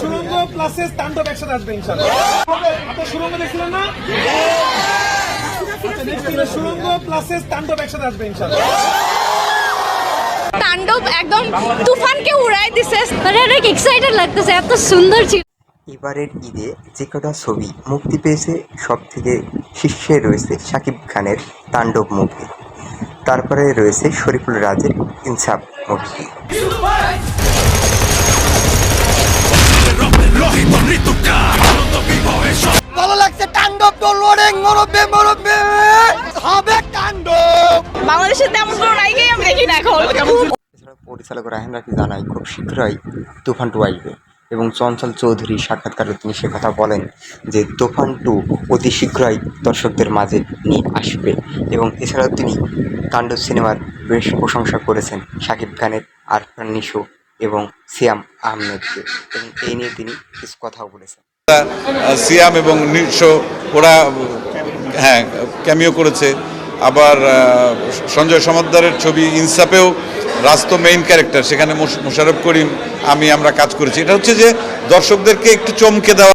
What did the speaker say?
সুরঙ্গ প্লাসেস তাণ্ডব একসাথে আসবে ইনশাল্লাহ সুরঙ্গ দেখছিলেন না? আচ্ছা সুরঙ্গ প্লাসেস তাণ্ডব একসাথে আসবে ইনশাল্লাহ তাণ্ডব একদম তুফানকে উড়াই দিছে। মানে অনেক এক্সাইটেড লাগতেছে এত সুন্দর ছিল। এবারের ঈদে যে কটা ছবি মুক্তি পেয়েছে সব থেকে শীর্ষে রয়েছে শাকিব খানের তাণ্ডব মুক্তি। তারপরে রয়েছে শরীফুল রাজের ইনসাফ মুক্তি। তো লোডিং মরবে মরবে হবে বাংলাদেশে তেমন কোনো নায়িকাই আমি দেখি না এখন। এছাড়া পরিচালক রাহেন রাফি জানায় খুব শীঘ্রই তুফান টু আসবে এবং চঞ্চল চৌধুরী সাক্ষাৎকারে তিনি সে কথা বলেন যে তুফান টু অতি শীঘ্রই দর্শকদের মাঝে নিয়ে আসবে এবং এছাড়াও তিনি কাণ্ড সিনেমার বেশ প্রশংসা করেছেন শাকিব খানের আরফান নিশো এবং সিয়াম আহমেদকে এবং এই নিয়ে তিনি কিছু কথাও বলেছেন। সিয়াম এবং নিঃস্ব ওরা হ্যাঁ ক্যামিও করেছে। আবার সঞ্জয় সমাদ্দারের ছবি ইনসাফেও রাস্ত মেইন ক্যারেক্টার সেখানে মোশারফ করিম, আমি আমরা কাজ করেছি। এটা হচ্ছে যে দর্শকদেরকে একটু চমকে দেওয়া